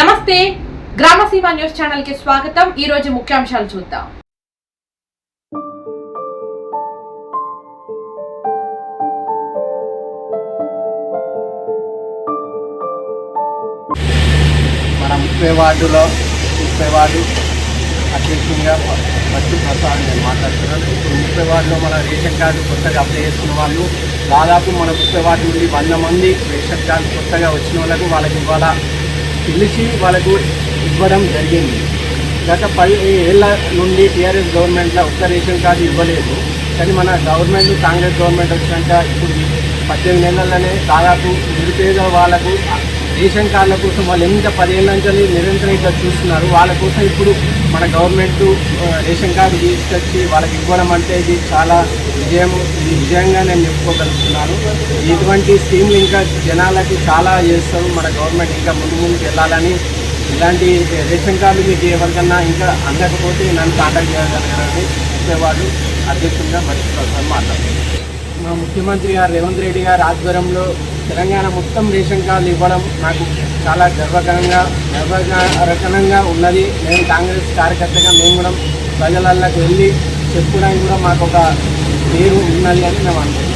నమస్తే. గ్రామసీమ న్యూస్ ఛానల్కి స్వాగతం. ఈ రోజు ముఖ్యాంశాలు చూద్దాం. మన ముప్పై వార్డులో ముప్పై వార్డు అధ్యక్షునిగా బట్టి ప్రసాద్ నేను మాట్లాడుతున్నాను ఇప్పుడు ముప్పై వార్డులో మన రేషన్ కార్డు కొత్తగా అప్లై చేసుకున్న వాళ్ళు దాదాపు మన ముప్పై వార్డు నుండి వంద మంది రేషన్ కార్డు కొత్తగా వచ్చిన వాళ్ళకు వాళ్ళకి ఇవాళ పిలిచి వాళ్ళకు ఇవ్వడం జరిగింది. గత పది ఏళ్ళ నుండి టీఆర్ఎస్ గవర్నమెంట్లో ఒక్క రేషన్ కార్డు ఇవ్వలేదు. కానీ మన గవర్నమెంట్ కాంగ్రెస్ గవర్నమెంట్ వచ్చినాక ఇప్పుడు పద్దెనిమిది నెలల్లోనే దాదాపు నిరుపేద వాళ్ళకు రేషన్ కార్డుల కోసం వాళ్ళు ఎంత పదేళ్ళ నుంచి నిరంతరం ఇట్లా చూస్తున్నారు. వాళ్ళ కోసం ఇప్పుడు మన గవర్నమెంట్ రేషన్ కార్డు తీసుకొచ్చి వాళ్ళకి ఇవ్వడం అంటే ఇది చాలా విజయం ఇది విజయంగా నేను చెప్పుకోగలుగుతున్నాను. ఇటువంటి స్కీమ్లు ఇంకా జనాలకి చాలా చేస్తారు. మన గవర్నమెంట్ ఇంకా ముందు ముందుకు వెళ్ళాలని ఇలాంటి రేషన్ కార్డు మీకు ఎవరికన్నా ఇంకా అందకపోతే నన్ను కాంటాక్ట్ చేయగలగలని చెప్పేవాడు అధ్యక్షుడిగా మర్చిపోతాను మాట్లాడుతున్నాను మా ముఖ్యమంత్రి గారు రేవంత్ రెడ్డి గారు ఆధ్వర్యంలో తెలంగాణ మొత్తం రేషన్ కార్డులు ఇవ్వడం నాకు చాలా గర్వకరంగా గర్వకారణంగా ఉన్నది. నేను కాంగ్రెస్ కార్యకర్తగా మేము కూడా ప్రజలకు వెళ్ళి చెప్పుకోవడానికి కూడా మాకు ఒక పేరు ఉన్నది అని మేము అనుకుంటున్నాం